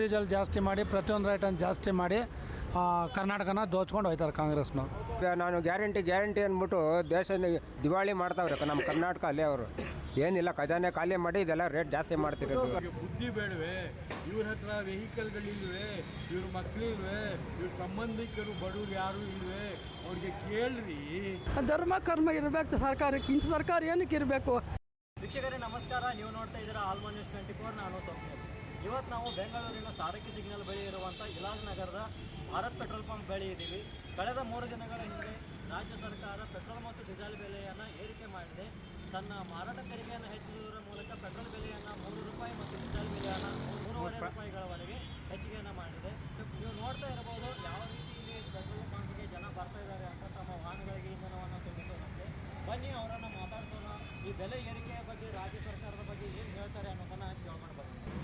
Diesel ಜಾಸ್ತಿ ಮಾಡಿ ಪ್ರತಿಯೊಂದು ರೇಟನ್ನು ಜಾಸ್ತಿ ಮಾಡಿ ಕರ್ನಾಟಕನ ದೋಚ್ಕೊಂಡು ಹೋಯ್ತಾರೆ ಕಾಂಗ್ರೆಸ್ನ ನಾನು ಗ್ಯಾರಂಟಿ ಗ್ಯಾರಂಟಿ ಅಂದ್ಬಿಟ್ಟು ದೇಶದ ದಿವಾಳಿ ಮಾಡ್ತಾವ್ರೆ ನಮ್ಮ ಕರ್ನಾಟಕ ಅಲ್ಲೇ ಅವರು. ಏನಿಲ್ಲ ಖಜಾನೆ ಖಾಲಿ ಮಾಡಿ ಇದೆಲ್ಲ ರೇಟ್ ಜಾಸ್ತಿ ಮಾಡ್ತಿರೋದು. ಬುದ್ಧಿ ಬೇಡವೆ? ಇವ್ರ ಹತ್ರ ವೆಹಿಕಲ್ಗಳಿಲ್ವೇ ಇವ್ರ ಮಕ್ಕಳಿಲ್ವೆ ಇವ್ರ ಸಂಬಂಧಿಕರು ಬಡವ್ರು ಯಾರು ಇಲ್ವೆ? ಅವ್ರಿಗೆ ಕೇಳ್ರಿ. ಧರ್ಮ ಕರ್ಮ ಇರಬೇಕು ಸರ್ಕಾರಕ್ಕೆ ಇಂಥ ಸರ್ಕಾರ ಏನಕ್ಕೆ ಇರಬೇಕು? ವೀಕ್ಷಕರೇ ನಮಸ್ಕಾರ. ನೀವು ನೋಡ್ತಾ ಇದ್ದೀರಾ ಆಲ್ಮೋಸ್ಟ್ ನ್ಯೂಸ್ ಟ್ವೆಂಟಿ ಫೋರ್. ನಾನು ಇವತ್ತು ನಾವು ಬೆಂಗಳೂರಿನ ಸಾರಕ್ಕಿ ಸಿಗ್ನಲ್ ಬಳಿ ಇರುವಂಥ ಇಲಾಜ್ ನಗರದ ಭಾರತ್ ಪೆಟ್ರೋಲ್ ಪಂಪ್ ಬಳಿ ಇದ್ದೀವಿ. ಕಳೆದ ಮೂರು ದಿನಗಳ ಹಿಂದೆ ರಾಜ್ಯ ಸರ್ಕಾರ ಪೆಟ್ರೋಲ್ ಮತ್ತು ಡೀಸೆಲ್ ಬೆಲೆಯನ್ನು ಏರಿಕೆ ಮಾಡಿದೆ. ತನ್ನ ಮಾರಾಟ ತೆರಿಗೆಯನ್ನು ಹೆಚ್ಚಿಸುವುದರ ಮೂಲಕ ಪೆಟ್ರೋಲ್ ಬೆಲೆಯನ್ನು ಮೂರು ರೂಪಾಯಿ ಮತ್ತು ಡೀಸೆಲ್ ಬೆಲೆಯನ್ನು ಮೂರುವರೆ ರೂಪಾಯಿಗಳವರೆಗೆ ಹೆಚ್ಚಿಗೆಯನ್ನು ಮಾಡಿದೆ. ನೀವು ನೋಡ್ತಾ ಇರಬಹುದು ಯಾವ ರೀತಿ ಇಲ್ಲಿ ಪೆಟ್ರೋಲ್ ಪಂಪ್ಗೆ ಜನ ಬರ್ತಾ ಇದ್ದಾರೆ ಅಂತ ತಮ್ಮ ವಾಹನಗಳಿಗೆ ಇಂಧನವನ್ನು ತುಂಬಿಸೋದಂತೆ ಬನ್ನಿ ಅವರನ್ನು ಮಾತಾಡ್ಸೋಣ. ಈ ಬೆಲೆ ಏರಿಕೆಯ ಬಗ್ಗೆ ರಾಜ್ಯ ಸರ್ಕಾರದ ಬಗ್ಗೆ ಏನು ಹೇಳ್ತಾರೆ ಬರೋಣ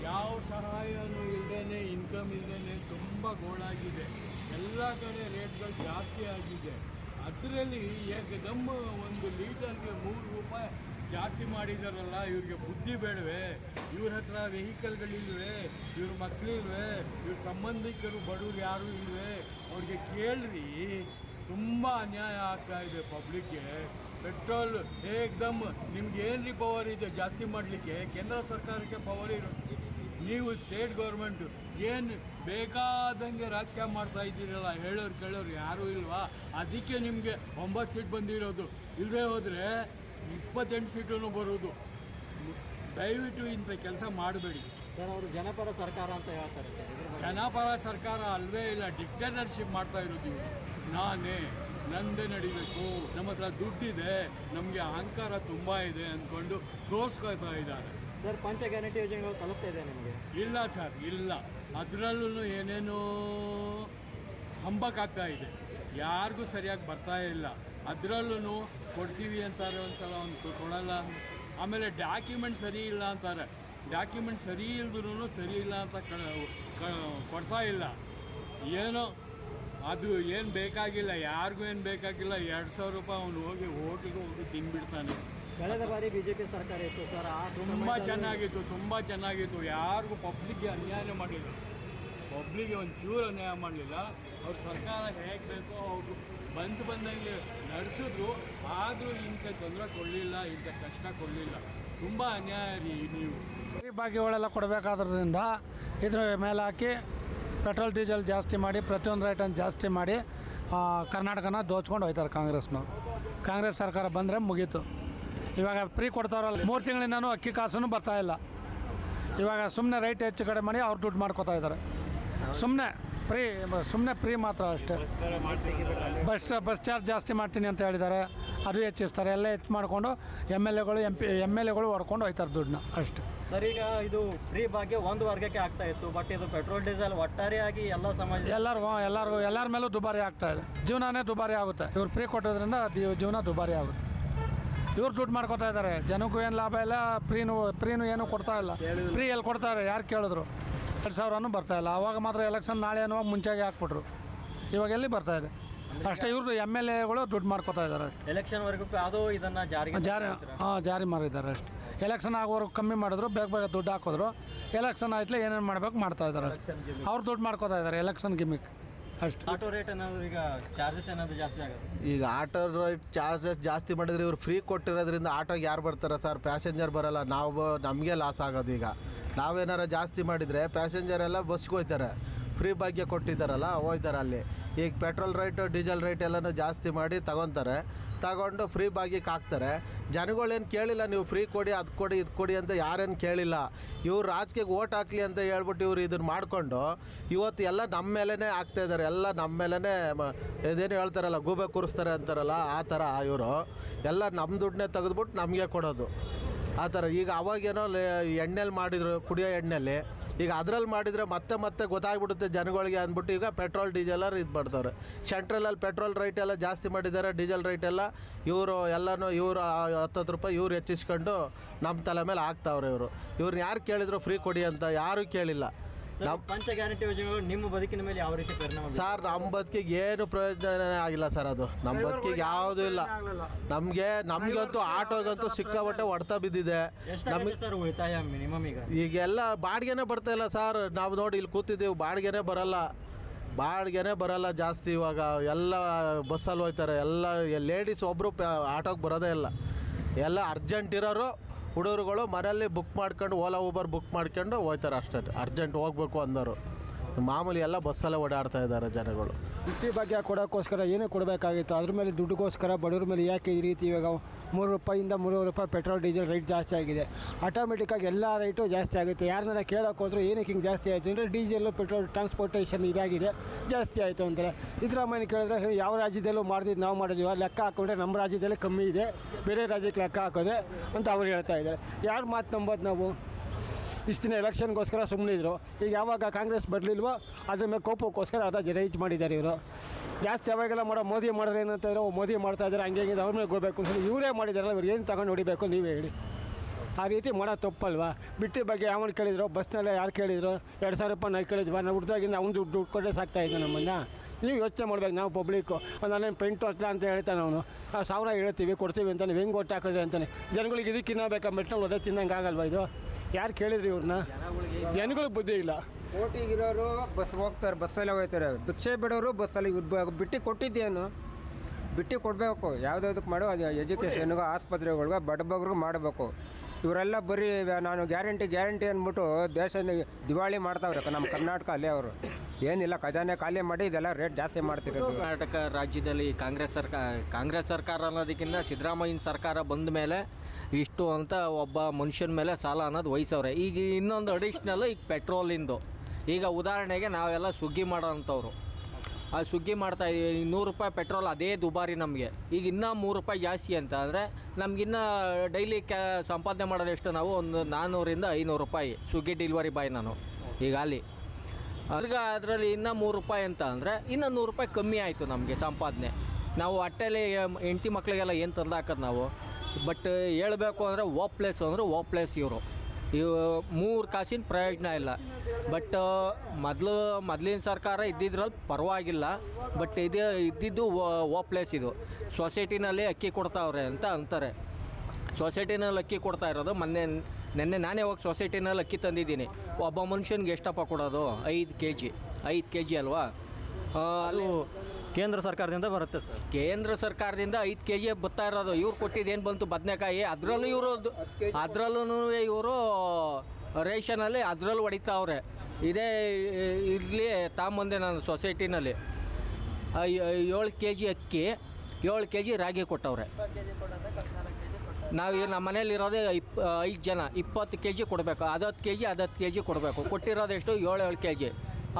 ಯಾವ ಸಹಾಯನೂ ಇಲ್ಲದೇ ಇನ್ಕಮ್ ಇಲ್ಲದೇ ತುಂಬ ಗೋಳಾಗಿದೆ. ಎಲ್ಲ ಕಡೆ ರೇಟ್ಗಳು ಜಾಸ್ತಿ ಆಗಿದೆ. ಅದರಲ್ಲಿ ಏಕದಮ್ ಒಂದು ಲೀಟರ್ಗೆ ಮೂರು ರೂಪಾಯಿ ಜಾಸ್ತಿ ಮಾಡಿದಾರಲ್ಲ, ಇವ್ರಿಗೆ ಬುದ್ಧಿ ಬೇಡವೆ. ಇವ್ರ ಹತ್ರ ವೆಹಿಕಲ್ಗಳಿಲ್ವೇ, ಇವ್ರ ಮಕ್ಕಳಿಲ್ವೇ ಇವ್ರ ಸಂಬಂಧಿಕರು, ಬಡವ್ರು ಯಾರು ಇಲ್ವೇ. ಅವ್ರಿಗೆ ಕೇಳ್ರಿ, ತುಂಬ ಅನ್ಯಾಯ ಆಗ್ತಾ ಇದೆ ಪಬ್ಲಿಕ್ಗೆ. ಪೆಟ್ರೋಲ್ ಏಕ್ದಮ್ ನಿಮ್ಗೆ ಏನ್ರಿ ಪವರ್ ಇದೆ ಜಾಸ್ತಿ ಮಾಡಲಿಕ್ಕೆ? ಕೇಂದ್ರ ಸರ್ಕಾರಕ್ಕೆ ಪವರ್ ಇರೋ ನೀವು ಸ್ಟೇಟ್ ಗೌರ್ಮೆಂಟು ಏನು ಬೇಕಾದಂಗೆ ರಾಜಕೀಯ ಮಾಡ್ತಾ ಇದ್ದೀರಲ್ಲ ಹೇಳೋರು ಕೇಳೋರು ಯಾರೂ ಇಲ್ವಾ? ಅದಕ್ಕೆ ನಿಮಗೆ ಒಂಬತ್ತು ಸೀಟ್ ಬಂದಿರೋದು. ಇಲ್ಲದೆ ಹೋದರೆ ಇಪ್ಪತ್ತೆಂಟು ಸೀಟೂ ಬರೋದು. ದಯವಿಟ್ಟು ಇಂಥ ಕೆಲಸ ಮಾಡಬೇಡಿ. ಸರ್ ಅವರು ಜನಪರ ಸರ್ಕಾರ ಅಂತ ಹೇಳ್ತಾರೆ ಜನಪರ ಸರ್ಕಾರ ಅಲ್ವೇ ಇಲ್ಲ ಡಿಕ್ಟೇಟರ್ಶಿಪ್ ಮಾಡ್ತಾ ಇರೋದು. ನಾನೇ ನಂದೇ ನಡಿಬೇಕು. ನಮ್ಮ ಹತ್ರ ದುಡ್ಡಿದೆ ನಮಗೆ ಅಹಂಕಾರ ತುಂಬ ಇದೆ ಅಂದ್ಕೊಂಡು ತೋರಿಸ್ಕೊಳ್ತಾ ಇದ್ದಾರೆ. ಸರ್ ಪಂಚ ಗ್ಯಾರಂಟಿ ಯೋಜನೆಗಳು ತಲುಪ್ತಾ ಇದೆ ನಿಮಗೆ? ಇಲ್ಲ ಸರ್, ಇಲ್ಲ. ಅದರಲ್ಲೂ ಏನೇನೋ ಹಂಬಕ್ಕಾಗ್ತಾ ಇದೆ. ಯಾರಿಗೂ ಸರಿಯಾಗಿ ಬರ್ತಾ ಇಲ್ಲ. ಅದರಲ್ಲೂ ಕೊಡ್ತೀವಿ ಅಂತಾರೆ ಒಂದ್ಸಲ, ಒಂದು ಕೊಡಲ್ಲ ಆಮೇಲೆ ಡಾಕ್ಯುಮೆಂಟ್ ಸರಿ ಇಲ್ಲ ಅಂತಾರೆ. ಡಾಕ್ಯುಮೆಂಟ್ ಸರಿ ಇಲ್ದ್ರೂ ಸರಿ ಇಲ್ಲ ಅಂತ ಕೊಡ್ತಾ ಇಲ್ಲ. ಏನೋ, ಅದು ಏನು ಬೇಕಾಗಿಲ್ಲ, ಯಾರಿಗೂ ಏನು ಬೇಕಾಗಿಲ್ಲ, ಎರಡು ಸಾವಿರ ರೂಪಾಯಿ ಅವನು ಹೋಗಿ ಹೋಟಿಗೆ ಹೋಗಿ ತಿಂದ್ಬಿಡ್ತಾನೆ ಕಳೆದ ಬಾರಿ ಬಿಜೆಪಿ ಸರ್ಕಾರ ಇತ್ತು ಸರ್ ಆ ತುಂಬ ಚೆನ್ನಾಗಿತ್ತು ತುಂಬ ಚೆನ್ನಾಗಿತ್ತು. ಯಾರಿಗೂ ಪಬ್ಲಿಕ್ಗೆ ಅನ್ಯಾಯ ಮಾಡಲಿಲ್ಲ ಪಬ್ಲಿಕ್ಗೆ ಒಂಚೂರು ಚೂರು ಅನ್ಯಾಯ ಮಾಡಲಿಲ್ಲ. ಅವ್ರ ಸರ್ಕಾರ ಹೇಗೆ ಬೇಕೋ ಅವರು ಬಂದು ಬಂದಂಗೆ ನಡೆಸಿದ್ರು. ಆದರೂ ಇಂಥ ತೊಂದರೆ ಕೊಡಲಿಲ್ಲ ಇಂಥ ಕಷ್ಟ ಕೊಡಲಿಲ್ಲ. ತುಂಬ ಅನ್ಯಾಯ ರೀ ನೀವು. ಈ ಭಾಗ್ಯಗಳೆಲ್ಲ ಕೊಡಬೇಕಾದ್ರಿಂದ ಇದ್ರ ಮೇಲೆ ಹಾಕಿ ಪೆಟ್ರೋಲ್ ಡೀಸೆಲ್ ಜಾಸ್ತಿ ಮಾಡಿ ಪ್ರತಿಯೊಂದು ರೇಟನ್ನು ಜಾಸ್ತಿ ಮಾಡಿ ಕರ್ನಾಟಕನ ದೋಚ್ಕೊಂಡು ಹೋಯ್ತಾರೆ ಕಾಂಗ್ರೆಸ್ನ ಕಾಂಗ್ರೆಸ್ ಸರ್ಕಾರ ಬಂದರೆ ಮುಗೀತು. ಇವಾಗ ಫ್ರೀ ಕೊಡ್ತಾರಲ್ಲ ಮೂರು ತಿಂಗಳಿಂದನೂ ಅಕ್ಕಿ ಕಾಸೂ ಬರ್ತಾ ಇಲ್ಲ. ಇವಾಗ ಸುಮ್ಮನೆ ರೈಟ್ ಹೆಚ್ಚು ಕಡೆ ಮಾಡಿ ಅವ್ರು ದುಡ್ಡು ಮಾಡ್ಕೋತಾ ಇದ್ದಾರೆ. ಸುಮ್ಮನೆ ಫ್ರೀ ಸುಮ್ಮನೆ ಫ್ರೀ ಮಾತ್ರ ಅಷ್ಟೇ. ಬಸ್ ಬಸ್ ಚಾರ್ಜ್ ಜಾಸ್ತಿ ಮಾಡ್ತೀನಿ ಅಂತ ಹೇಳಿದ್ದಾರೆ. ಅದು ಹೆಚ್ಚಿಸ್ತಾರೆ ಎಲ್ಲ ಹೆಚ್ಚು ಮಾಡಿಕೊಂಡು ಎಂ ಎಲ್ ಎಗಳು ಎಂ ಪಿ ಎಂ ಎಲ್ ಎಗಳು ಹೊಡ್ಕೊಂಡು ಹೋಯ್ತಾರೆ ದುಡ್ಡನ್ನ ಅಷ್ಟೇ. ಸರ್ ಈಗ ಇದು ಫ್ರೀ ಭಾಗ್ಯ ಒಂದು ವರ್ಗಕ್ಕೆ ಆಗ್ತಾ ಇತ್ತು ಬಟ್ ಇದು ಪೆಟ್ರೋಲ್ ಡೀಸೆಲ್ ಒಟ್ಟಾರೆಯಾಗಿ ಎಲ್ಲ ಸಮಾಜ ಎಲ್ಲರಿಗೂ ಎಲ್ಲರಿಗೂ ಎಲ್ಲರ ಮೇಲೂ ದುಬಾರಿ ಆಗ್ತಾ ಇದೆ. ಜೀವನನೇ ದುಬಾರಿ ಆಗುತ್ತೆ. ಇವ್ರು ಫ್ರೀ ಕೊಟ್ಟೋದ್ರಿಂದ ಜೀವನ ದುಬಾರಿ ಆಗುತ್ತೆ. ಇವ್ರು ದುಡ್ಡು ಮಾಡ್ಕೊತಾ ಇದ್ದಾರೆ. ಜನಕ್ಕೂ ಏನು ಲಾಭ ಇಲ್ಲ ಫ್ರೀನು ಫ್ರೀನು ಏನು ಕೊಡ್ತಾ ಇಲ್ಲ. ಫ್ರೀ ಎಲ್ಲಿ ಕೊಡ್ತಾರೆ ಯಾರು ಕೇಳಿದ್ರು? ಎರಡು ಸಾವಿರನೂ ಬರ್ತಾ ಇಲ್ಲ. ಅವಾಗ ಮಾತ್ರ ಎಲೆಕ್ಷನ್ ನಾಳೆ ಅನ್ನೋ ಮುಂಚೆಗೆ ಹಾಕ್ಬಿಟ್ರು. ಇವಾಗ ಎಲ್ಲಿ ಬರ್ತಾ ಇದೆ? ಅಷ್ಟೇ ಇವ್ರದ್ದು ಎಂ ಎಲ್ ಎಗಳು ದುಡ್ಡು ಮಾಡ್ಕೊತಾ ಇದ್ದಾರೆ ಎಲೆಕ್ಷನ್ ಅದು ಇದನ್ನು ಜಾರಿ ಜಾರಿ ಹಾಂ ಜಾರಿ ಮಾಡಿದ್ದಾರೆ ಅಷ್ಟೇ. ಎಲೆಕ್ಷನ್ ಆಗೋವರೆಗೂ ಕಮ್ಮಿ ಮಾಡಿದ್ರು ಬೇಗ ಬೇಗ ದುಡ್ಡು ಹಾಕಿದ್ರು. ಎಲೆಕ್ಷನ್ ಆಯ್ತಲೇ ಏನೇನು ಮಾಡ್ಬೇಕು ಮಾಡ್ತಾ ಇದ್ದಾರೆ ಅವ್ರು ದುಡ್ಡು ಮಾಡ್ಕೊತಾ ಇದ್ದಾರೆ ಎಲೆಕ್ಷನ್ ಗಿಮಿಕ್ ಅಷ್ಟೇ. ಆಟೋ ರೇಟ್ ಅನ್ನೋದು ಈಗ ಚಾರ್ಜಸ್ ಏನಾದ್ರು ಜಾಸ್ತಿ ಆಗುತ್ತೆ. ಈಗ ಆಟೋ ರೈಟ್ ಚಾರ್ಜಸ್ ಜಾಸ್ತಿ ಮಾಡಿದ್ರೆ ಇವ್ರು ಫ್ರೀ ಕೊಟ್ಟಿರೋದ್ರಿಂದ ಆಟೋಗೆ ಯಾರು ಬರ್ತಾರೆ ಸರ್ ಪ್ಯಾಸೆಂಜರ್ ಬರಲ್ಲ. ನಾವು ನಮಗೆ ಲಾಸ್ ಆಗೋದು ಈಗ. ನಾವೇನಾರ ಜಾಸ್ತಿ ಮಾಡಿದರೆ ಪ್ಯಾಸೆಂಜರ್ ಎಲ್ಲ ಬಸ್ಗೆ ಹೋಯ್ತಾರೆ. ಫ್ರೀ ಭಾಗ್ಯ ಕೊಟ್ಟಿದ್ದಾರಲ್ಲ ಹೋಯ್ತಾರೆ ಅಲ್ಲಿ ಈಗ ಪೆಟ್ರೋಲ್ ರೇಟು ಡೀಸೆಲ್ ರೇಟ್ ಎಲ್ಲನೂ ಜಾಸ್ತಿ ಮಾಡಿ ತಗೊತಾರೆ. ತಗೊಂಡು ಫ್ರೀ ಭಾಗ್ಯಕ್ಕೆ ಹಾಕ್ತಾರೆ. ಜನಗಳೇನು ಕೇಳಿಲ್ಲ, ನೀವು ಫ್ರೀ ಕೊಡಿ, ಅದು ಕೊಡಿ, ಇದು ಕೊಡಿ ಅಂತ ಯಾರೇನು ಕೇಳಿಲ್ಲ. ಇವ್ರು ರಾಜಕೀಯಕ್ಕೆ ಓಟ್ ಹಾಕ್ಲಿ ಅಂತ ಹೇಳ್ಬಿಟ್ಟು ಇವ್ರು ಇದನ್ನು ಮಾಡಿಕೊಂಡು, ಇವತ್ತು ಎಲ್ಲ ನಮ್ಮ ಮೇಲೇ ಆಗ್ತಾ ಇದ್ದಾರೆ ಎಲ್ಲ ನಮ್ಮ ಮೇಲೇ ಇದೇನು ಹೇಳ್ತಾರಲ್ಲ, ಗೂಬೆ ಕೂರಿಸ್ತಾರೆ ಅಂತಾರಲ್ಲ, ಆ ಥರ ಇವರು. ಎಲ್ಲ ನಮ್ಮ ದುಡ್ಡನ್ನೇ ತೆಗೆದ್ಬಿಟ್ಟು ನಮಗೆ ಕೊಡೋದು. ಆ ಥರ. ಈಗ ಅವಾಗೇನೋ ಎಣ್ಣೆಲಿ ಮಾಡಿದ್ರು, ಕುಡಿಯೋ ಎಣ್ಣೆಲಿ. ಈಗ ಅದ್ರಲ್ಲಿ ಮಾಡಿದರೆ ಮತ್ತೆ ಮತ್ತೆ ಗೊತ್ತಾಗ್ಬಿಡುತ್ತೆ ಜನಗಳಿಗೆ ಅಂದ್ಬಿಟ್ಟು ಈಗ ಪೆಟ್ರೋಲ್, ಡೀಸೆಲ್ ಇದು ಮಾಡ್ತವ್ರೆ. ಸೆಂಟ್ರಲಲ್ಲಿ ಪೆಟ್ರೋಲ್ ರೈಟ್ ಎಲ್ಲ ಜಾಸ್ತಿ ಮಾಡಿದ್ದಾರೆ, ಡೀಸೆಲ್ ರೈಟ್ ಎಲ್ಲ ಇವರು ಎಲ್ಲನೂ ಇವರು ಹತ್ತತ್ತು ರೂಪಾಯಿ ಇವ್ರು ಹೆಚ್ಚಿಸ್ಕೊಂಡು ನಮ್ಮ ತಲೆ ಮೇಲೆ ಹಾಕ್ತಾವ್ರೆ ಇವರು. ಇವ್ರನ್ನ ಯಾರು ಕೇಳಿದ್ರು, ಫ್ರೀ ಕೊಡಿ ಅಂತ ಯಾರೂ ಕೇಳಿಲ್ಲ. ಸರ್ ಪಂಚ ಗ್ಯಾರಂಟಿ ಯೋಜನೆಗಳು ನಿಮ್ಮ ಬದುಕಿನ ಮೇಲೆ ಯಾವ ರೀತಿ ಪರಿಣಾಮ ಸರ್ ನಮ್ಮ ಬದುಕಿಗೆ ಏನು ಪ್ರಯೋಜನನೇ ಆಗಿಲ್ಲ ಸರ್ ಅದು. ನಮ್ಮ ಬದುಕಿಗೆ ಯಾವುದೂ ಇಲ್ಲ. ನಮಗೆ ನಮಗಂತೂ ಆಟೋಗಂತೂ ಸಿಕ್ಕಾಪಟ್ಟೆ ಹೊಡ್ತಾ ಬಿದ್ದಿದೆ. ಎಷ್ಟಾಗುತ್ತೆ ಸರ್ ಉಳಿತಾಯ ಮಿನಿಮಮ್ ಈಗ? ಈಗೆಲ್ಲ ಬಾಡಿಗೆನೇ ಬರ್ತಾ ಇಲ್ಲ ಸರ್. ನಾವು ನೋಡಿ ಇಲ್ಲಿ ಕೂತಿದ್ದೀವಿ ಬಾಡಿಗೆನೇ ಬರಲ್ಲ. ಬಾಡಿಗೆನೇ ಬರಲ್ಲ ಜಾಸ್ತಿ ಇವಾಗ. ಎಲ್ಲ ಬಸ್ಸಲ್ಲಿ ಹೋಗ್ತಾರೆ. ಎಲ್ಲ ಲೇಡೀಸ್ ಒಬ್ಬರು ಆಟೋಗೆ ಬರೋದೇ ಇಲ್ಲ. ಎಲ್ಲ ಅರ್ಜೆಂಟ್ ಇರೋರು ಹುಡುಗರುಗಳು ಮನೆಯಲ್ಲಿ ಬುಕ್ ಮಾಡ್ಕೊಂಡು, ಓಲಾ ಊಬರ್ ಬುಕ್ ಮಾಡ್ಕೊಂಡು ಹೋಗ್ತಾರೆ ಅಷ್ಟೇ. ಅರ್ಜೆಂಟ್ ಹೋಗ್ಬೇಕು ಅಂದರು. ಮಾಮೂಲಿ ಎಲ್ಲ ಬಸ್ಸಲ್ಲೇ ಓಡಾಡ್ತಾ ಇದ್ದಾರೆ ಜನಗಳು. ಬಿಟ್ಟಿ ಭಾಗ್ಯ ಕೊಡೋಕ್ಕೋಸ್ಕರ ಏನೇ ಕೊಡಬೇಕಾಗಿತ್ತು, ಅದ್ರ ಮೇಲೆ ದುಡ್ಡುಗೋಸ್ಕರ ಬಡವ್ರ ಮೇಲೆ ಯಾಕೆ ಈ ರೀತಿ ಇವಾಗ ಮೂರು ರೂಪಾಯಿಂದ ಮೂರುವರೆ ರೂಪಾಯಿ ಪೆಟ್ರೋಲ್, ಡೀಸೆಲ್ ರೇಟ್ ಜಾಸ್ತಿ ಆಗಿದೆ. ಆಟೋಮೆಟಿಕ್ಕಾಗಿ ಎಲ್ಲ ರೇಟು ಜಾಸ್ತಿ ಆಗುತ್ತೆ. ಯಾರನ್ನ ಕೇಳೋಕೆ ಹೋದ್ರೆ ಏನಕ್ಕೆ ಹಿಂಗೆ ಜಾಸ್ತಿ ಆಯಿತು ಅಂದರೆ ಡೀಸೆಲ್ಲು ಪೆಟ್ರೋಲ್ ಟ್ರಾನ್ಸ್ಪೋರ್ಟೇಷನ್ ಇದಾಗಿದೆ. ಜಾಸ್ತಿ ಆಯಿತು ಅಂತಾರೆ. ಸಿದ್ದರಾಮಯ್ಯ ಕೇಳಿದ್ರೆ ಯಾವ ರಾಜ್ಯದಲ್ಲೂ ಮಾಡಿದ್ದು ನಾವು ಮಾಡಿದ್ವಿ, ಲೆಕ್ಕ ಹಾಕೊಂಡ್ರೆ ನಮ್ಮ ರಾಜ್ಯದಲ್ಲೇ ಕಮ್ಮಿ ಇದೆ. ಬೇರೆ ರಾಜ್ಯಕ್ಕೆ ಲೆಕ್ಕ ಹಾಕೋದೆ ಅಂತ ಅವ್ರು ಹೇಳ್ತಾ ಇದ್ದಾರೆ. ಯಾರು ಮಾತು ನಂಬೋದು ನಾವು? ಇಷ್ಟು ದಿನ ಎಲೆಕ್ಷನ್ಗೋಸ್ಕರ ಸುಮ್ಮನಿದ್ರು ಈಗ ಯಾವಾಗ ಕಾಂಗ್ರೆಸ್ ಬರಲಿಲ್ವೋ ಅದ್ರ ಮೇಲೆ ಕೋಪಕ್ಕೋಸ್ಕರ ಅರ್ಧ ರೈಟ್ ಮಾಡಿದ್ದಾರೆ ಇವರು. ಜಾಸ್ತಿ ಯಾವಾಗೆಲ್ಲ ಮಾಡೋ ಮೋದಿ ಮಾಡಿದ್ರೆ ಏನಂತಂದರೆ ಮೋದಿ ಮಾಡ್ತಾ ಇದ್ದಾರೆ, ಹಂಗೆ ಅವ್ರ ಮೇಲೆ ಹೋಗಬೇಕು ಅಂತ ಇವರೇ ಮಾಡಿದಾರಲ್ಲ, ಇವ್ರು ಏನು ತಗೊಂಡು ಹೊಡಿಬೇಕು ನೀವೇ ಹೇಳಿ. ಆ ರೀತಿ ಮಾಡೋ ತಪ್ಪಲ್ವಾ? ಬಿಟ್ಟಿ ಬಗ್ಗೆ ಯಾವನು ಕೇಳಿದ್ರು, ಬಸ್ನಲ್ಲೇ ಯಾರು ಕೇಳಿದ್ರು, ಎರಡು ಸಾವಿರ ರೂಪಾಯಿ ನಾವು ಕೇಳಿದ್ವಾ? ನಾವು ಹುಡ್ದಾಗಿಂದ ಅವ್ನು ದುಡ್ಡು ದುಡ್ಡು ಸಾಕ್ತಾಯಿದ್ದೆ ನಮ್ಮನ್ನು. ನೀವು ಯೋಚನೆ ಮಾಡ್ಬೇಕು ನಾವು ಪಬ್ಲಿಕ್ಕು ನಾನೇನು ಪೆಂಟು ಹತ್ರ ಅಂತ ಹೇಳ್ತಾನೆ ಅವನು. ಆ ಸಾವಿರ ಹೇಳ್ತೀವಿ, ಕೊಡ್ತೀವಿ ಅಂತಲೇ ನೀವು ಹೆಂಗೆ ಒಟ್ಟು ಹಾಕಿದ್ರೆ ಅಂತಾನೆ. ಜನಗಳಿಗೆ ಇದಕ್ಕೆ ತಿನ್ನಬೇಕಾ ಮೆಟ್ನಲ್ಲಿ ಅದೇ ತಿನ್ನಂಗೆ ಆಗಲ್ವಾ ಇದು? ಯಾರು ಕೇಳಿದ್ರಿ ಇವ್ರನ್ನ? ಜನಗಳಿಗೆ ಬುದ್ಧಿ ಇಲ್ಲ. ಕೋಟಿಗಿರೋರು ಬಸ್ ಹೋಗ್ತಾರೆ ಬಸ್ಸಲ್ಲೇ ಹೋಗ್ತಾರೆ. ಭಿಕ್ಷೆ ಬಿಡೋರು ಬಸ್ಸಲ್ಲಿ ಇರ್ಬೇಕು ಬಿಟ್ಟು ಕೊಟ್ಟಿದ್ದೇನು? ಬಿಟ್ಟು ಕೊಡಬೇಕು. ಯಾವುದಾದಕ್ಕೆ ಮಾಡೋ ಅದು ಎಜುಕೇಷನ್ಗೂ ಆಸ್ಪತ್ರೆಗಳಿಗೂ ಬಡಬಗ್ರಿಗೂ ಮಾಡಬೇಕು. ಇವರೆಲ್ಲ ಬರೀ ನಾನು ಗ್ಯಾರಂಟಿ ಗ್ಯಾರಂಟಿ ಅಂದ್ಬಿಟ್ಟು ದೇಶದ ದಿವಾಳಿ ಮಾಡ್ತಾವ್ರೆ ನಮ್ಮ ಕರ್ನಾಟಕ ಅಲ್ಲೇ ಅವರು. ಏನಿಲ್ಲ ಖಜಾನೆ ಖಾಲಿ ಮಾಡಿ ಇದೆಲ್ಲ ರೇಟ್ ಜಾಸ್ತಿ ಮಾಡ್ತಿರೋದು. ಕರ್ನಾಟಕ ರಾಜ್ಯದಲ್ಲಿ ಕಾಂಗ್ರೆಸ್ ಸರ್ಕಾರ ಕಾಂಗ್ರೆಸ್ ಸರ್ಕಾರ ಅನ್ನೋದಕ್ಕಿಂತ ಸಿದ್ದರಾಮಯ್ಯನ ಸರ್ಕಾರ ಬಂದ ಮೇಲೆ ಇಷ್ಟು ಅಂತ ಒಬ್ಬ ಮನುಷ್ಯನ ಮೇಲೆ ಸಾಲ ಅನ್ನೋದು ವಹಿಸವ್ರೆ. ಈಗ ಇನ್ನೊಂದು ಅಡಿಷ್ನಲ್ ಈಗ ಪೆಟ್ರೋಲಿಂದು ಈಗ ಉದಾಹರಣೆಗೆ ನಾವೆಲ್ಲ ಸುಗ್ಗಿ ಮಾಡೋವಂಥವ್ರು ಆ ಸುಗ್ಗಿ ಮಾಡ್ತಾ ಇದ್ದೀವಿ ನೂರು ರೂಪಾಯಿ ಪೆಟ್ರೋಲ್ ಅದೇ ದುಬಾರಿ ನಮಗೆ. ಈಗ ಇನ್ನೂ ಮೂರು ರೂಪಾಯಿ ಜಾಸ್ತಿ ಅಂತ ಅಂದರೆ ನಮಗಿನ್ನ ಡೈಲಿ ಕ್ಯಾ ಸಂಪಾದನೆ ಮಾಡೋದೆಷ್ಟು ನಾವು ಒಂದು ನಾನ್ನೂರಿಂದ ಐನೂರು ರೂಪಾಯಿ ಸುಗ್ಗಿ ಡೆಲಿವರಿ ಬಾಯ್ ನಾನು. ಈಗ ಅಲ್ಲಿ. ಅದ್ರಾಗ ಅದರಲ್ಲಿ ಇನ್ನೂ ಮೂರು ರೂಪಾಯಿ ಅಂತ ಅಂದರೆ ಇನ್ನೂ ನೂರು ರೂಪಾಯಿ ಕಮ್ಮಿ ಆಯಿತು ನಮಗೆ ಸಂಪಾದನೆ. ನಾವು ಹೊಟ್ಟೆಲಿ ಹೆಂಡತಿ ಮಕ್ಕಳಿಗೆಲ್ಲ ಏನು ತಂದು ಹಾಕೋದು ನಾವು? ಬಟ್ ಹೇಳಬೇಕು ಅಂದರೆ ಓಪ್ಲೇಸ್ ಅಂದರೆ ಓಪ್ಲೇಸ್ ಇವರು. ಇವು ಮೂರು ಕಾಸಿನ ಪ್ರಯೋಜನ ಇಲ್ಲ. ಬಟ್ ಮೊದಲು, ಮೊದಲಿನ ಸರ್ಕಾರ ಇದ್ದಿದ್ರಲ್ಲಿ ಪರವಾಗಿಲ್ಲ. ಬಟ್ ಇದು, ಇದ್ದಿದ್ದು ಓಪ್ಲೇಸ್ ಇದು. ಸೊಸೈಟಿನಲ್ಲಿ ಅಕ್ಕಿ ಕೊಡ್ತಾವ್ರೆ ಅಂತ ಅಂತಾರೆ. ಸೊಸೈಟಿನಲ್ಲಿ ಅಕ್ಕಿ ಕೊಡ್ತಾ ಇರೋದು. ಮೊನ್ನೆ, ನೆನ್ನೆ ನಾನೇ ಹೋಗಿ ಸೊಸೈಟಿನಲ್ಲಿ ಅಕ್ಕಿ ತಂದಿದ್ದೀನಿ. ಒಬ್ಬ ಮನುಷ್ಯನಿಗೆ ಎಷ್ಟಪ್ಪ ಕೊಡೋದು? ಐದು ಕೆ ಜಿ ಐದು ಕೆ ಜಿ ಅಲ್ವಾ ಅಲ್ಲಿ ಕೇಂದ್ರ ಸರ್ಕಾರದಿಂದ ಬರುತ್ತೆ ಸರ್. ಕೇಂದ್ರ ಸರ್ಕಾರದಿಂದ ಐದು ಕೆ ಜಿ ಬರ್ತಾ ಇರೋದು. ಇವ್ರು ಕೊಟ್ಟಿದ್ದೇನು ಏನು ಬಂತು? ಬದನೆಕಾಯಿ. ಅದರಲ್ಲೂ ಇವರು ಅದರಲ್ಲೂ ಇವರು ರೇಷನಲ್ಲಿ ಅದರಲ್ಲೂ ಹೊಡಿತಾವ್ರೆ. ಇದೇ ಇರಲಿ ತಾಂಬಂದೆ ನಾನು ಸೊಸೈಟಿನಲ್ಲಿ. ಏಳು ಕೆ ಜಿ ಅಕ್ಕಿ ಏಳು ಕೆ ಜಿ ರಾಗಿ ಕೊಟ್ಟವ್ರೆ. ನಾವು ಈಗ ನಮ್ಮ ಮನೇಲಿರೋದೇ ಇಪ್ ಐದು ಜನ. ಇಪ್ಪತ್ತು ಕೆ ಜಿ ಕೊಡಬೇಕು. ಅದತ್ತು ಕೆ ಜಿ ಅದತ್ತು ಕೆ ಜಿ ಕೊಡಬೇಕು. ಕೊಟ್ಟಿರೋದು ಎಷ್ಟು? ಏಳು ಏಳು ಕೆ ಜಿ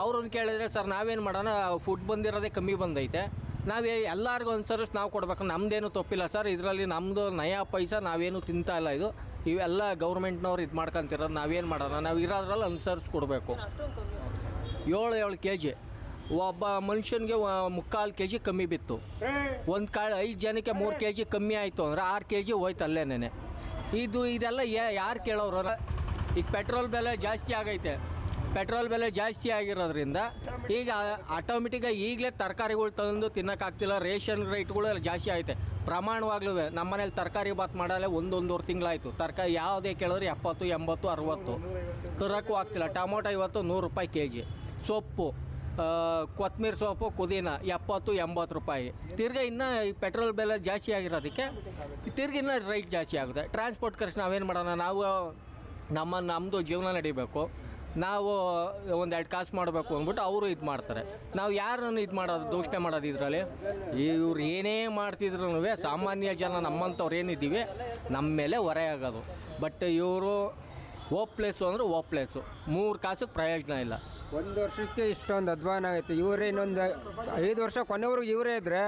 ಅವ್ರನ್ನ ಕೇಳಿದ್ರೆ, ಸರ್, ನಾವೇನು ಮಾಡೋಣ? ಫುಡ್ ಬಂದಿರೋದೇ ಕಮ್ಮಿ ಬಂದೈತೆ. ನಾವೇ ಎಲ್ಲರಿಗೂ ಅನುಸರಿಸಿ ನಾವು ಕೊಡಬೇಕು. ನಮ್ಮದೇನು ತಪ್ಪಿಲ್ಲ ಸರ್. ಇದರಲ್ಲಿ ನಮ್ಮದು ನಯಾ ಪೈಸಾ ನಾವೇನು ತಿಂತಾ ಇಲ್ಲ ಇದು. ಇವೆಲ್ಲ ಗೌರ್ಮೆಂಟ್ನವ್ರು ಇದು ಮಾಡ್ಕೊಂತಿರೋದು. ನಾವೇನು ಮಾಡೋಣ? ನಾವು ಇರೋದ್ರಲ್ಲಿ ಅನುಸರಿಸಿ ಕೊಡಬೇಕು. ಏಳು ಏಳು ಕೆ ಜಿ. ಒಬ್ಬ ಮನುಷ್ಯನಿಗೆ ಮುಕ್ಕಾಲು ಕೆ ಜಿ ಕಮ್ಮಿ ಬಿತ್ತು. ಒಂದು ಕಾಳು ಐದು ಜನಕ್ಕೆ ಮೂರು ಕೆ ಜಿ ಕಮ್ಮಿ ಆಯಿತು ಅಂದರೆ ಆರು ಕೆ ಜಿ ಹೋಯ್ತು ಅಲ್ಲೇನೆ ಇದು ಇದೆಲ್ಲ ಯಾರು ಕೇಳೋರು? ಈಗ ಪೆಟ್ರೋಲ್ ಬೆಲೆ ಜಾಸ್ತಿ ಆಗೈತೆ. ಪೆಟ್ರೋಲ್ ಬೆಲೆ ಜಾಸ್ತಿ ಆಗಿರೋದ್ರಿಂದ ಈಗ ಆಟೋಮೆಟಿಕಾಗಿ ಈಗಲೇ ತರಕಾರಿಗಳು ತಂದು ತಿನ್ನೋಕ್ಕಾಗ್ತಿಲ್ಲ ರೇಷನ್ ರೇಟ್ಗಳು ಜಾಸ್ತಿ ಆಯ್ತೆ. ಪ್ರಮಾಣವಾಗ್ಲೂ ನಮ್ಮ ಮನೇಲಿ ತರಕಾರಿ ಬಾತ್ ಮಾಡಲ್ಲ, ಒಂದೊಂದೂವರೆ ತಿಂಗಳಾಯಿತು. ತರಕಾರಿ ಯಾವುದೇ ಕೇಳಿದ್ರೆ ಎಪ್ಪತ್ತು, ಎಂಬತ್ತು, ಅರುವತ್ತು. ತರೋಕ್ಕೂ ಆಗ್ತಿಲ್ಲ. ಟೊಮೊಟೊ ಇವತ್ತು ನೂರು ರೂಪಾಯಿ ಕೆ ಜಿ. ಸೊಪ್ಪು ಕೊತ್ತಂಬರಿ ಸೊಪ್ಪು, ಪುದೀನ ಎಪ್ಪತ್ತು, ಎಂಬತ್ತು ರೂಪಾಯಿ. ತಿರ್ಗಿ ಇನ್ನೂ ಪೆಟ್ರೋಲ್ ಬೆಲೆ ಜಾಸ್ತಿ ಆಗಿರೋದಕ್ಕೆ ತಿರ್ಗಿ ಇನ್ನೂ ರೈಟ್ ಜಾಸ್ತಿ ಆಗುತ್ತೆ. ಟ್ರಾನ್ಸ್ಪೋರ್ಟ್ ಖರ್ಚು ನಾವೇನು ಮಾಡೋಣ? ನಾವು ನಮ್ಮ ನಮ್ಮದು ಜೀವನ ನಡಿಬೇಕು. ನಾವು ಒಂದೆರಡು ಕಾಸು ಮಾಡಬೇಕು ಅಂದ್ಬಿಟ್ಟು ಅವರು ಇದು ಮಾಡ್ತಾರೆ. ನಾವು ಯಾರನ್ನು ಇದು ಮಾಡೋದು, ದೂಷಣೆ ಮಾಡೋದು ಇದರಲ್ಲಿ? ಇವ್ರು ಏನೇ ಮಾಡ್ತಿದ್ರು ಸಾಮಾನ್ಯ ಜನ ನಮ್ಮಂಥವ್ರು ಏನಿದ್ದೀವಿ ನಮ್ಮ ಮೇಲೆ ಹೊರೆ ಆಗೋದು. ಬಟ್ ಇವರು ಓಪ್ಲೇಸು ಅಂದರೆ ಓಪ್ಲೇಸು ಮೂರು ಕಾಸಿಗೆ ಪ್ರಯೋಜನ ಇಲ್ಲ. ಒಂದು ವರ್ಷಕ್ಕೆ ಇಷ್ಟೊಂದು ಅಧ್ವಾನ ಆಗೈತೆ. ಇವರೇ ಇನ್ನೊಂದು ಐದು ವರ್ಷ ಕೊನೆವರೆಗೂ ಇವರೇ ಇದ್ದರೆ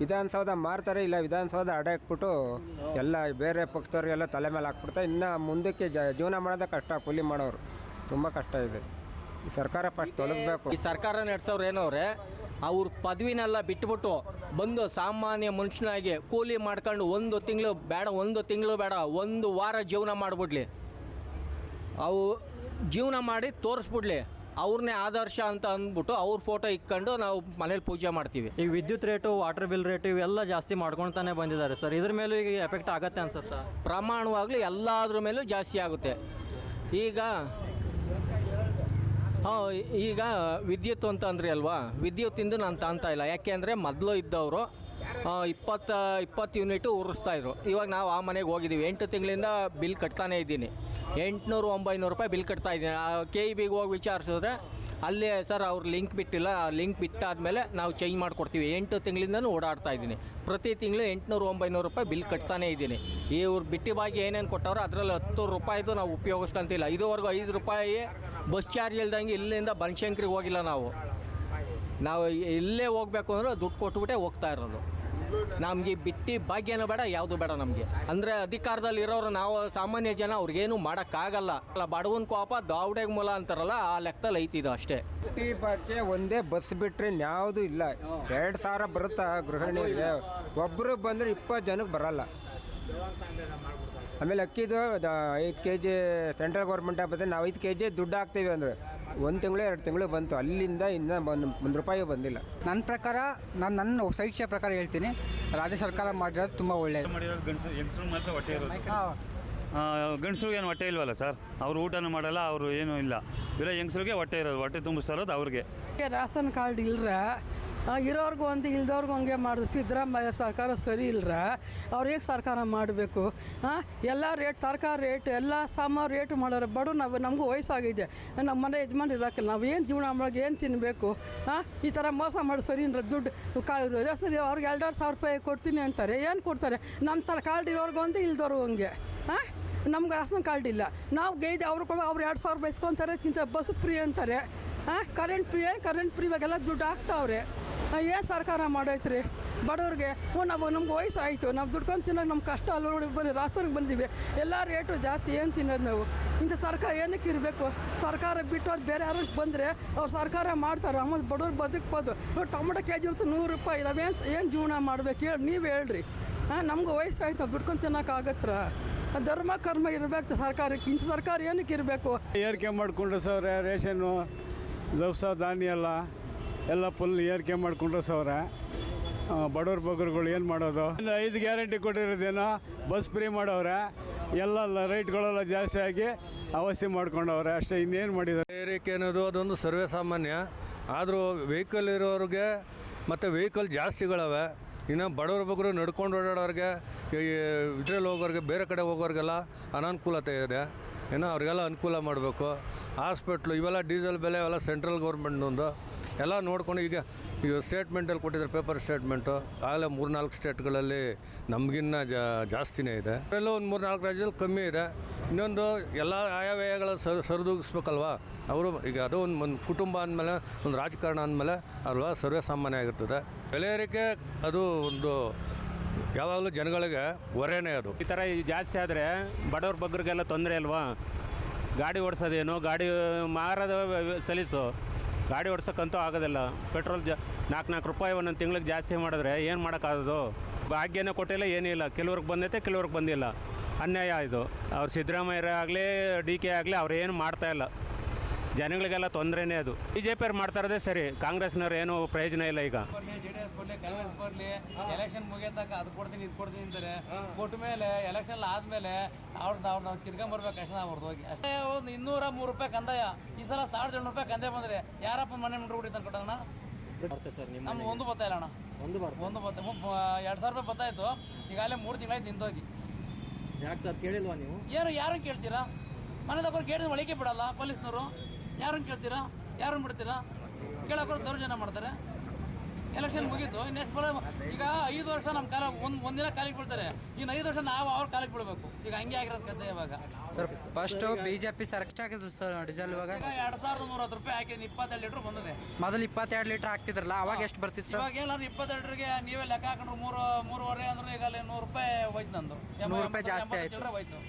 ವಿಧಾನಸೌಧ ಮಾರ್ತಾರೆ, ಇಲ್ಲ ವಿಧಾನಸೌಧ ಅಡಾಕ್ಬಿಟ್ಟು ಎಲ್ಲ ಬೇರೆ ಪಕ್ಷದವ್ರಿಗೆಲ್ಲ ತಲೆ ಮೇಲೆ ಹಾಕ್ಬಿಡ್ತಾರೆ ಇನ್ನು ಮುಂದಕ್ಕೆ ಜೀವನ ಮಾಡೋದೇ ಕಷ್ಟ, ಕೂಲಿ ಮಾಡೋರು. ತುಂಬ ಕಷ್ಟ ಇದೆ. ಈ ಸರ್ಕಾರ ಫಸ್ಟ್ ತೊಲಗಬೇಕು. ಈ ಸರ್ಕಾರ ನಡೆಸೋರು ಏನವ್ರೆ ಅವ್ರ ಪದವಿನೆಲ್ಲ ಬಿಟ್ಬಿಟ್ಟು ಬಂದು ಸಾಮಾನ್ಯ ಮನುಷ್ಯನಾಗಿ ಕೂಲಿ ಮಾಡ್ಕೊಂಡು ಒಂದು ತಿಂಗಳು ಬೇಡ ಒಂದು ತಿಂಗಳು ಬೇಡ ಒಂದು ವಾರ ಜೀವನ ಮಾಡಿಬಿಡ್ಲಿ. ಅವು ಜೀವನ ಮಾಡಿ ತೋರಿಸ್ಬಿಡ್ಲಿ. ಅವ್ರನ್ನೇ ಆದರ್ಶ ಅಂತ ಅಂದ್ಬಿಟ್ಟು ಅವ್ರ ಫೋಟೋ ಇಕ್ಕೊಂಡು ನಾವು ಮನೇಲಿ ಪೂಜೆ ಮಾಡ್ತೀವಿ. ಈಗ ವಿದ್ಯುತ್ ರೇಟು ವಾಟರ್ ಬಿಲ್ ರೇಟು ಇವೆಲ್ಲ ಜಾಸ್ತಿ ಮಾಡ್ಕೊಳ್ತಾನೆ ಬಂದಿದ್ದಾರೆ ಸರ್. ಇದ್ರ ಮೇಲೂ ಈಗ ಎಫೆಕ್ಟ್ ಆಗುತ್ತೆ ಅನ್ಸುತ್ತಾ? ಪ್ರಮಾಣವಾಗಲಿ ಎಲ್ಲದ್ರ ಮೇಲೂ ಜಾಸ್ತಿ ಆಗುತ್ತೆ. ಈಗ ಈಗ ವಿದ್ಯುತ್ ಅಂತ ಅಂದ್ರಿ ಅಲ್ವಾ? ವಿದ್ಯುತ್ತಿಂದ ನಾನು ತಾಂತ ಇಲ್ಲ. ಯಾಕೆ ಅಂದರೆ ಮೊದಲು ಇದ್ದವರು ಇಪ್ಪತ್ತು ಇಪ್ಪತ್ತು ಯೂನಿಟು ಉರಿಸ್ತಾಯಿದ್ರು ಇವಾಗ ನಾವು ಆ ಮನೆಗೆ ಹೋಗಿದ್ದೀವಿ. ಎಂಟು ತಿಂಗಳಿಂದ ಬಿಲ್ ಕಟ್ತಾನೇ ಇದ್ದೀನಿ. ಎಂಟುನೂರು ಒಂಬೈನೂರು ರೂಪಾಯಿ ಬಿಲ್ ಕಟ್ತಾ ಇದ್ದೀನಿ. ಕೆ ಇ ಬಿಗೆ ಹೋಗಿ ವಿಚಾರಿಸಿದ್ರೆ ಅಲ್ಲಿ ಸರ್ ಅವ್ರು ಲಿಂಕ್ ಬಿಟ್ಟಿಲ್ಲ. ಲಿಂಕ್ ಬಿಟ್ಟಾದಮೇಲೆ ನಾವು ಚೇಂಜ್ ಮಾಡಿಕೊಡ್ತೀವಿ. ಎಂಟು ತಿಂಗಳಿಂದನೂ ಓಡಾಡ್ತಾ ಇದ್ದೀನಿ. ಪ್ರತಿ ತಿಂಗಳು ಎಂಟುನೂರು ಒಂಬೈನೂರು ರೂಪಾಯಿ ಬಿಲ್ ಕಟ್ತಾನೇ ಇದ್ದೀನಿ. ಇವ್ರು ಬಿಟ್ಟಿ ಬಾಗಿ ಏನೇನು ಕೊಟ್ಟವ್ರೋ ಅದರಲ್ಲಿ ಹತ್ತು ರೂಪಾಯಿದು ನಾವು ಉಪಯೋಗಿಸ್ಕೊಂತಿಲ್ಲ. ಇದುವರೆಗೂ ಐದು ರೂಪಾಯಿ ಬಸ್ ಚಾರ್ಜ್ ಇಲ್ದಂಗೆ ಇಲ್ಲಿಂದ ಬನಶಂಕರಿಗೆ ಹೋಗಿಲ್ಲ ನಾವು. ನಾವು ಇಲ್ಲೇ ಹೋಗ್ಬೇಕು ಅಂದ್ರೆ ದುಡ್ಡು ಕೊಟ್ಬಿಟ್ಟೆ ಹೋಗ್ತಾ ಇರೋದು. ನಮಗೆ ಬಿಟ್ಟಿ ಭಾಗ್ಯನೂ ಬೇಡ, ಯಾವುದು ಬೇಡ ನಮಗೆ. ಅಂದರೆ ಅಧಿಕಾರದಲ್ಲಿ ಇರೋರು ನಾವು ಸಾಮಾನ್ಯ ಜನ, ಅವ್ರಿಗೇನು ಮಾಡೋಕ್ಕಾಗಲ್ಲ. ಅಲ್ಲ, ಬಡವನ್ ಕೋಪ ದಾವಡೆಗೆ ಮೂಲ ಅಂತಾರಲ್ಲ, ಆ ಲೆಕ್ಕದಲ್ಲಿ ಐತಿದು ಅಷ್ಟೇ. ಬಿಟ್ಟಿ ಭಾಗ್ಯ ಒಂದೇ ಬಸ್ ಬಿಟ್ರೆ ಯಾವುದು ಇಲ್ಲ. ಎರಡು ಸಾವಿರ ಬರುತ್ತಾ ಗೃಹಿಣಿ ಒಬ್ರು ಬಂದರೆ ಇಪ್ಪತ್ತು ಜನಕ್ಕೆ ಬರಲ್ಲ. ಆಮೇಲೆ ಅಕ್ಕಿದು ಐದು ಕೆ ಜಿ ಸೆಂಟ್ರಲ್ ಗೌರ್ಮೆಂಟ್ ಬಂದ್ರೆ ನಾವು ಐದು ಕೆ ಜಿ ದುಡ್ಡು ಹಾಕ್ತೀವಿ ಅಂದರೆ. ಒಂದು ತಿಂಗಳು ಎರಡು ತಿಂಗಳು ಬಂತು. ಅಲ್ಲಿಂದ ಇನ್ನೂ ಒಂದು ಒಂದು ರೂಪಾಯಿ ಬಂದಿಲ್ಲ. ನನ್ನ ಪ್ರಕಾರ ನಾನು ನನ್ನ ಸಮೀಕ್ಷೆ ಪ್ರಕಾರ ಹೇಳ್ತೀನಿ ರಾಜ್ಯ ಸರ್ಕಾರ ಮಾಡಿರೋದು ತುಂಬ ಒಳ್ಳೆಯದು ಹೆಂಗಸ್ರು ಮಾತ್ರ ಹೊಟ್ಟೆ ಇರೋದು ಗಂಡಸ್ರಿಗೆ ಏನು ಹೊಟ್ಟೆ ಇಲ್ವಲ್ಲ ಸರ್? ಅವ್ರು ಊಟನೂ ಮಾಡಲ್ಲ ಅವರು ಏನೂ ಇಲ್ಲ. ಇಲ್ಲ ಹೆಂಗಸ್ರಿಗೆ ಹೊಟ್ಟೆ ಇರೋದು ಹೊಟ್ಟೆ ತುಂಬಿಸ್ತಾ ಇರೋದು ಅವ್ರಿಗೆ. ರಾಸನ್ ಕಾರ್ಡ್ ಇಲ್ಲರೆ ಇರೋರ್ಗೂ ಒಂದು ಇಲ್ದವ್ರಿಗೂ ಹಂಗೆ ಮಾಡಿದ್ರು ಸಿದ್ದರಾಮಯ್ಯ ಸರ್ಕಾರ ಸರಿ ಇಲ್ಲರ ಅವ್ರು ಸರ್ಕಾರ ಮಾಡಬೇಕು? ಎಲ್ಲ ರೇಟ್, ತರಕಾರಿ ರೇಟ್, ಎಲ್ಲ ಸಾಮಾನು ರೇಟ್ ಮಾಡೋರು ಬಡ ನಾವು, ನಮಗೂ ವಯಸ್ಸಾಗಿದೆ. ನಮ್ಮ ಮನೆ ಯಜಮಾನ್ ಇರೋಕ್ಕಿಲ್ಲ ನಾವು ಏನು ಜೀವನ ಮಾಡೋಕೆ ಏನು ತಿನ್ನಬೇಕು ಹಾಂ ಈ ಥರ ಮೋಸ ಮಾಡಿ, ಸರಿ ಅಂದ್ರೆ ದುಡ್ಡು ಸರಿ ಅವ್ರಿಗೆ ಎರಡೆರಡು ಸಾವಿರ ರೂಪಾಯಿ ಕೊಡ್ತೀನಿ ಅಂತಾರೆ. ಏನು ಕೊಡ್ತಾರೆ? ನಮ್ಮ ಥರ ಕಾರ್ಡ್ ಇರೋರ್ಗೂ ಒಂದು ಇಲ್ದವ್ರಿಗೂ ಹಂಗೆ. ಹಾಂ ನಮ್ಗೆ ರಾಸನ್ ಕಾರ್ಡ್ ಇಲ್ಲ. ನಾವು ಗೈದೆ ಅವ್ರು ಕೂಡ, ಅವ್ರು ಎರಡು ಸಾವಿರ ಬೈಸ್ಕೊತಾರೆ ಇಂಥ ಬಸ್ ಫ್ರೀ ಅಂತಾರೆ. ಹಾಂ ಕರೆಂಟ್ ಫ್ರೀ ಕರೆಂಟ್ ಫ್ರೀ ಇವಾಗೆಲ್ಲ ದುಡ್ಡು ಹಾಕ್ತಾವ್ರೆ. ಏನು ಸರ್ಕಾರ ಮಾಡೈತ್ರಿ? ಬಡವ್ರಿಗೆ ಓ ನಾವು ನಮ್ಗೆ ವಯಸ್ಸಾಯಿತು ನಾವು ದುಡ್ಕೊಂಡು ತಿನ್ನೋಕೆ ನಮ್ಮ ಕಷ್ಟ ಅಲ್ಲ ಬಂದು ರಾಸನಿಗೆ ಬಂದಿವೆ. ಎಲ್ಲ ರೇಟು ಜಾಸ್ತಿ, ಏನು ತಿನ್ನೋದು ನಾವು? ಇಂಥ ಸರ್ಕಾರ ಏನಕ್ಕೆ ಇರಬೇಕು? ಸರ್ಕಾರ ಬಿಟ್ಟು ಅವ್ರು ಬೇರೆ ಯಾರು ಬಂದರೆ ಅವ್ರು ಸರ್ಕಾರ ಮಾಡ್ತಾರೆ, ಆಮೇಲೆ ಬಡವ್ರು ಬದುಕ್ಬೋದು. ನೋಡಿ ಟೊಮೊಟೊ ಕೆ ಜಿ ಒಂದು ನೂರು ರೂಪಾಯಿ ನಾವೇನು ಏನು ಜೀವನ ಮಾಡ್ಬೇಕು? ಹೇಳಿ, ನೀವು ಹೇಳ್ರಿ. ಹಾಂ ನಮ್ಗೆ ವಯಸ್ಸಾಯ್ತು ನಾವು ದುಡ್ಕೊಂಡು ತಿನ್ನೋಕ್ಕಾಗತ್ತ ಧರ್ಮ, ಕರ್ಮ ಇರಬೇಕು ಸರ್ಕಾರಕ್ಕೆ, ಇಂಥ ಸರ್ಕಾರ ಏನಕ್ಕೆ ಇರಬೇಕು? ಏರಿಕೆ ಮಾಡಿಕೊಂಡ್ರೆ ಸರ್, ರೇಷನ್ನು ದವಸ ಧಾನ್ಯ ಎಲ್ಲ. ಎಲ್ಲ ಫುಲ್ ಏರಿಕೆ ಮಾಡಿಕೊಂಡ್ರೆ ಸಾವಿರ ಬಡವ್ರ ಬಗ್ಗರುಗಳು ಏನು ಮಾಡೋದು? ಇನ್ನು ಐದು ಗ್ಯಾರಂಟಿ ಕೊಟ್ಟಿರೋದೇನೋ ಬಸ್ ಫ್ರೀ ಮಾಡವ್ರೆ. ಎಲ್ಲ ರೈಟ್ಗಳೆಲ್ಲ ಜಾಸ್ತಿ ಆಗಿ ಅವಸ್ಥೆ ಮಾಡ್ಕೊಂಡವ್ರೆ. ಅಷ್ಟೇ, ಇನ್ನೇನು ಮಾಡಿದ್ದಾರೆ ಏರಿಕೆ ಅನ್ನೋದು ಅದೊಂದು ಸರ್ವೇ ಸಾಮಾನ್ಯ. ಆದರೂ ವೆಹಿಕಲ್ ಇರೋರಿಗೆ ಮತ್ತು ವೆಹಿಕಲ್ ಜಾಸ್ತಿಗಳವೆ. ಇನ್ನು ಬಡವ್ರ ಬಗ್ಗರು ನಡ್ಕೊಂಡು ಓಡಾಡೋರಿಗೆ ಇದ್ರಲ್ಲಿ ಹೋಗೋರಿಗೆ, ಬೇರೆ ಕಡೆ ಹೋಗೋರಿಗೆಲ್ಲ ಅನಾನುಕೂಲತೆ ಇದೆ. ಏನೋ ಅವ್ರಿಗೆಲ್ಲ ಅನುಕೂಲ ಮಾಡಬೇಕು. ಹಾಸ್ಪಿಟ್ಲು, ಇವೆಲ್ಲ ಡೀಸೆಲ್ ಬೆಲೆ ಇವೆಲ್ಲ ಸೆಂಟ್ರಲ್ ಗೌರ್ಮೆಂಟ್ನೊಂದು ಎಲ್ಲ ನೋಡ್ಕೊಂಡು ಈಗ ಈಗ ಸ್ಟೇಟ್ಮೆಂಟಲ್ಲಿ ಕೊಟ್ಟಿದ್ದಾರೆ ಪೇಪರ್ ಸ್ಟೇಟ್ಮೆಂಟು ಆಗಲೇ ಮೂರ್ನಾಲ್ಕು ಸ್ಟೇಟ್ಗಳಲ್ಲಿ ನಮಗಿನ್ನ ಜಾಸ್ತಿನೇ ಇದೆ. ಎಲ್ಲೋ ಒಂದು ಮೂರು ನಾಲ್ಕು ರಾಜ್ಯದಲ್ಲಿ ಕಮ್ಮಿ ಇದೆ. ಇನ್ನೊಂದು ಎಲ್ಲ ಆಯವ್ಯಯಗಳ ಸರ್, ಸರಿದೂಗಿಸ್ಬೇಕಲ್ವಾ? ಅವರು ಈಗ ಅದು ಒಂದು ಒಂದು ಕುಟುಂಬ ಅಂದಮೇಲೆ, ಒಂದು ರಾಜಕಾರಣ ಅಂದಮೇಲೆ ಅಲ್ವಾ ಸರ್ವೇ ಸಾಮಾನ್ಯ ಆಗಿರ್ತದೆ. ಬೆಲೆ ಅದು ಒಂದು ಯಾವಾಗಲೂ ಜನಗಳಿಗೆ ಹೊರೆನೇ ಅದು. ಈ ಥರ ಜಾಸ್ತಿ ಆದರೆ ಬಡವ್ರ ಬಗ್ಗರಿಗೆಲ್ಲ ತೊಂದರೆ ಅಲ್ವಾ? ಗಾಡಿ ಓಡಿಸೋದೇನು? ಗಾಡಿ ಮಾರೋದು ಸಲೀಸು. ಗಾಡಿ ಓಡ್ಸೋಕ್ಕಂತೂ ಆಗೋದಿಲ್ಲ. ಪೆಟ್ರೋಲ್ ಜಾ ನಾಲ್ಕು ನಾಲ್ಕು ರೂಪಾಯಿ ಒಂದೊಂದು ತಿಂಗ್ಳಿಗೆ ಜಾಸ್ತಿ ಮಾಡಿದ್ರೆ ಏನು ಮಾಡೋಕ್ಕಾಗೋದು? ಭಾಗ್ಯನೇ ಕೊಟ್ಟಿಲ್ಲ ಏನಿಲ್ಲ ಕೆಲವ್ರಿಗೆ ಬಂದೈತೆ, ಕೆಲವ್ರಿಗೆ ಬಂದಿಲ್ಲ. ಅನ್ಯಾಯ ಇದು. ಅವ್ರು ಸಿದ್ದರಾಮಯ್ಯರೇ ಆಗಲಿ, ಡಿ ಕೆ ಆಗಲಿ ಅವ್ರು ಏನು ಮಾಡ್ತಾಯಿಲ್ಲ ಜನಗಳಿಗೆಲ್ಲ ತೊಂದರೆನೇ ಅದು. ಬಿಜೆಪಿ ಜೆ ಪಿಯವ್ರು ಮಾಡ್ತಾ ಇರೋದೇ ಸರಿ ಕಾಂಗ್ರೆಸ್ನವ್ರು ಏನು ಪ್ರಯೋಜನ ಇಲ್ಲ ಈಗ. ಜೆ ಡಿ ಎಸ್ ಕೊಡ್ಲಿ ಕಾಂಗ್ರೆಸ್ ಬರ್ಲಿ ಎಲೆಕ್ಷನ್ ಮುಗಿಯತಕ್ಕ ಅದು ಕೊಡ್ತೀನಿ ಇದು ಕೊಡ್ತೀನಿ ಅಂತಾರೆ. ಕೊಟ್ಟ ಮೇಲೆ ಎಲೆಕ್ಷನ್ ಆದ್ಮೇಲೆ ಅವ್ರದ್ದು ಅವ್ರು ನಾವು ಕಿತ್ಕೊಂಡ್ಬರ್ಬೇಕು ಅಷ್ಟೇ ಅವ್ರದ್ದು ಹೋಗಿ. ಅಷ್ಟೇ ಒಂದು ಇನ್ನೂರ ಮೂರು ರೂಪಾಯಿ ಕಂದಾಯ. ಈ ಸಲ ಸಾವಿರದ ಏಳ್ನೂರು ರೂಪಾಯಿ ಕಂದಾಯ ಬಂದ್ರೆ ಯಾರಪ್ಪ ಮನೆ ಮುಂಡ್ರು ಹುಡಿ ತಂದು ಕೊಟ್ಟಣ ಸರ್ ನಿಮ್ಮ ನಮ್ಗೆ ಒಂದು ಬತ್ತ ಇಲ್ಲ ಅಣ್ಣ. ಒಂದು ಒಂದು ಬತ್ತ ಎರಡು ಸಾವಿರ ರೂಪಾಯಿ ಬತ್ತಾಯ್ತು ಈಗಾಗಲೇ ಮೂರು ತಿಂಗಳಾಯ್ತು ನಿಂತೋಗಿ. ಯಾಕೆ ಸರ್ ಕೇಳಿಲ್ವಾ ನೀವು? ಏನು ಯಾರು ಕೇಳ್ತೀರಾ? ಮನೆ ತಗೊಂಡು ಕೇಳಿದ್ರೆ ಒಳಗೆ ಬಿಡಲ್ಲ ಪೊಲೀಸ್ನವರು. ಯಾರನ್ನು ಕೇಳ್ತೀರಾ? ಯಾರನ್ನು ಬಿಡ್ತೀರಾ? ಕೇಳೋಕ್ಕೋರು ದೌರ್ಜನ್ಯ ಮಾಡ್ತಾರೆ. ಎಲೆಕ್ಷನ್ ಮುಗೀತು. ನೆಕ್ಸ್ಟ್ ಬರೋ ಈಗ ಐದು ವರ್ಷ ನಮ್ಮ ಕಾಲ ಒಂದು ಒಂದಿನ ಕಾಲಿಗೆ ಬಿಡ್ತಾರೆ ಇನ್ನು ಐದು ವರ್ಷ ನಾವು ಅವ್ರ ಕಾಲಿಗೆ ಬಿಡಬೇಕು ಈಗ ಹಂಗೆ ಆಗಿರೋದು ಕತೆ ಇವಾಗ. Sir first B J P sir ಎಷ್ಟಾಗಿದ್ದು sir diesel ಇವಾಗ. ಈಗ ಎರಡು ಸಾವಿರದ ನೂರ ಹತ್ತು ರೂಪಾಯಿ ಹಾಕಿ ಇಪ್ಪತ್ತೆರಡು ಲೀಟ್ರ್ ಬಂದಿದೆ. ಮೊದಲು ಇಪ್ಪತ್ತೆರಡು ಲೀಟ್ರ್ ಹಾಕ್ತಿದ್ರಲ್ಲ ಅವಾಗ ಎಷ್ಟು ಬರ್ತಿತ್ತು ಸರ್ ಇವಾಗ ಏನಾದ್ರು ಇಪ್ಪತ್ತೆರಡರಿಗೆ ನೀವೇ ಲೆಕ್ಕ ಹಾಕೊಂಡ್ರು ಮೂರು ಮೂರುವರೆ ಅಂದ್ರೆ ಈಗ ಅಲ್ಲಿ ನೂರು ರೂಪಾಯಿ ಹೋಯ್ತು ನಂದು. ನೂರು ರೂಪಾಯಿ ಜಾಸ್ತಿ ಆಯ್ತು. ಹೋಯ್ತು.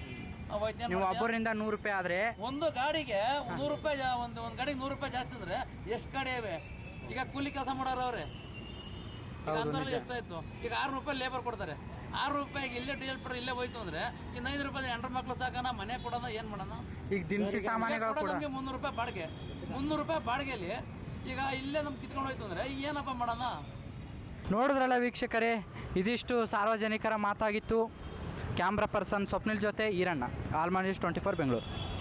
ನೀವು? ಒಬ್ಬರಿಂದ ನೂರು ರೂಪಾಯಿ ಆದ್ರೆ ಒಂದು ಗಾಡಿಗೆ ನೂರು ರೂಪಾಯಿ ಒಂದು ಒಂದು ಗಾಡಿಗೆ ನೂರು ರೂಪಾಯಿ ಜಾಸ್ತಿ ಅಂದ್ರೆ ಎಷ್ಟು ಗಾಡಿ ಇವೆ? ಈಗ ಕೂಲಿ ಕೆಲಸ ಮಾಡೋರು ಅವ್ರೆ. ಈಗ ಅಂದ್ರಲ್ಲಿ ಎಷ್ಟಾಯ್ತು? ಈಗ ಆರು ರೂಪಾಯಿ ಲೇಬರ್ ಕೊಡ್ತಾರೆ. ಆರು ರೂಪಾಯಿಗೆ ಇಲ್ಲೇ ಡೀಸೆಲ್ ಪೆಟ್ರೋಲ್ ಇಲ್ಲೇ ಹೋಯ್ತು ಅಂದ್ರೆ ಇನ್ನು ಐದು ರೂಪಾಯಿ ಹೆಂಡ್ರ ಮಕ್ಳು ಸಾಕನ ಮನೆ ಕೊಡೋಣ ಏನ್ ಮಾಡೋಣ? ಈಗ ದಿನಸಿ ಸಾಮಾನುಗಳು ಕೂಡ. ನಮಗೆ ಮುನ್ನೂರು ರೂಪಾಯಿ ಬಾಡಿಗೆ. ಮುನ್ನೂರು ರೂಪಾಯಿ ಬಾಡಿಗೆಲಿ ಈಗ ಇಲ್ಲೇ ನಮ್ಗೆ ಕಿತ್ಕೊಂಡು ಹೋಯ್ತು ಅಂದ್ರೆ ಏನಪ್ಪ ಮಾಡೋಣ? ನೋಡಿದ್ರಲ್ಲ ವೀಕ್ಷಕರೇ ಇದಿಷ್ಟು ಸಾರ್ವಜನಿಕರ ಮಾತಾಗಿತ್ತು. ಕ್ಯಾಮ್ರಾ ಪರ್ಸನ್ ಸ್ವಪ್ನಿಲ್ ಜೊತೆ ಈರಣ್ಣ. ಆಲ್ಮಾನಿಸ್ ಟ್ವೆಂಟಿ ಫೋರ್ ಬೆಂಗಳೂರು.